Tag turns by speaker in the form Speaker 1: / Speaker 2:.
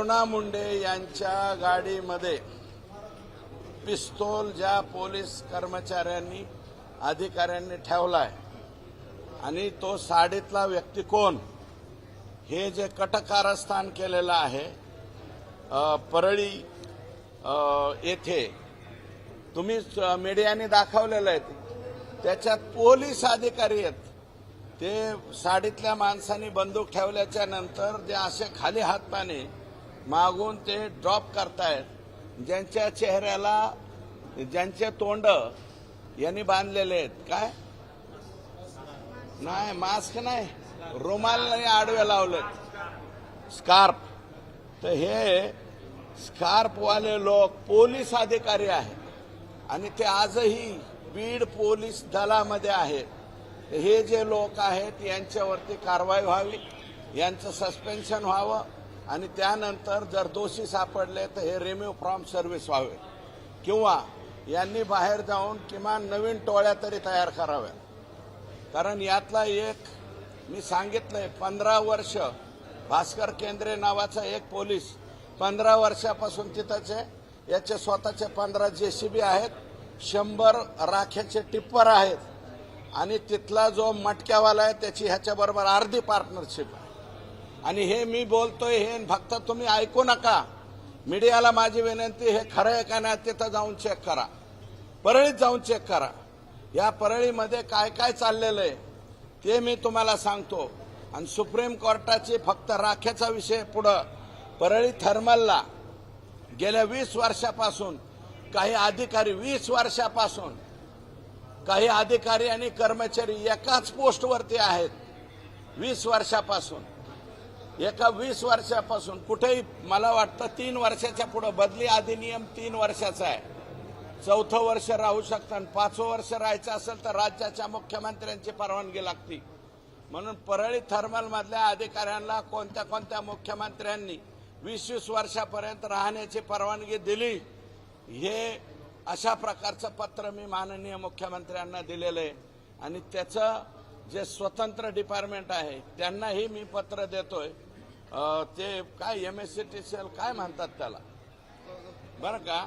Speaker 1: करुणा मुंडे यांच्या गाडीमध्ये पिस्तोल ज्या पोलीस कर्मचाऱ्यांनी अधिकाऱ्यांनी ठेवलाय आणि तो साडीतला व्यक्ती कोण हे जे कटकारस्थान केलेलं आहे परळी येथे तुम्ही मीडियाने दाखवलेलं आहे त्याच्यात पोलीस अधिकारी आहेत. ते साडीतल्या माणसांनी बंदूक ठेवल्याच्या नंतर जे असे खाली हातपाने मागून ते ड्रॉप करतायत. ज्यांच्या चेहऱ्याला ज्यांचे तोंड यांनी बांधलेले आहेत. काय? नाही मास्क नाही. रुमाल आडवे लावलेत. स्कार्फ तर हे स्कार्फवाले लोक पोलीस अधिकारी आहेत. आणि ते आजही बीड पोलीस दलामध्ये आहेत. हे जे लोक आहेत यांच्यावरती कारवाई व्हावी यांचं सस्पेन्शन व्हावं आणि त्यानंतर जर दोषी सापडले तर हे रिम्यू फ्रॉम सर्व्हिस व्हावे. किंवा यांनी बाहेर जाऊन किमान नवीन टोळ्या तरी तयार कराव्या कारण यातला एक मी सांगितलंय पंधरा वर्ष भास्कर केंद्रे नावाचा एक पोलीस पंधरा वर्षापासून तिथंचे याचे स्वतःचे पंधरा जेसीबी आहेत शंभर राख्याचे टिप्पर आहेत. आणि तिथला जो मटक्यावाला आहे त्याची ह्याच्याबरोबर अर्धी पार्टनरशिप आहे. आणि हे मी बोलतोय हे फक्त तुम्ही ऐकू नका. मीडियाला माझी विनंती हे खरं आहे का नाही तिथं जाऊन चेक करा. परळीत जाऊन चेक करा. या परळीमध्ये काय काय चाललेलं आहे ते मी तुम्हाला सांगतो. आणि सुप्रीम कोर्टाची फक्त राख्याचा विषय पुढं. परळी थर्मलला गेल्या वीस वर्षापासून काही अधिकारी वीस वर्षापासून काही अधिकारी आणि कर्मचारी एकाच पोस्टवरती आहेत. वीस वर्षापासून. एका वीस वर्षापासून कुठेही मला वाटतं तीन वर्षाच्या पुढं बदली अधिनियम तीन वर्षाचा आहे. चौथं वर्ष राहू शकतं आणि पाचवं वर्ष राहायचं असेल तर राज्याच्या मुख्यमंत्र्यांची परवानगी लागते. म्हणून परळी थर्मलमधल्या अधिकाऱ्यांना कोणत्या कोणत्या मुख्यमंत्र्यांनी वीस वीस वर्षापर्यंत राहण्याची परवानगी दिली हे अशा प्रकारचं पत्र मी माननीय मुख्यमंत्र्यांना दिलेलं आहे. आणि त्याचं जे स्वतंत्र डिपार्टमेंट आहे त्यांनाही मी पत्र देतोय. ते काय M S C T C L काय म्हणतात त्याला? बरं का?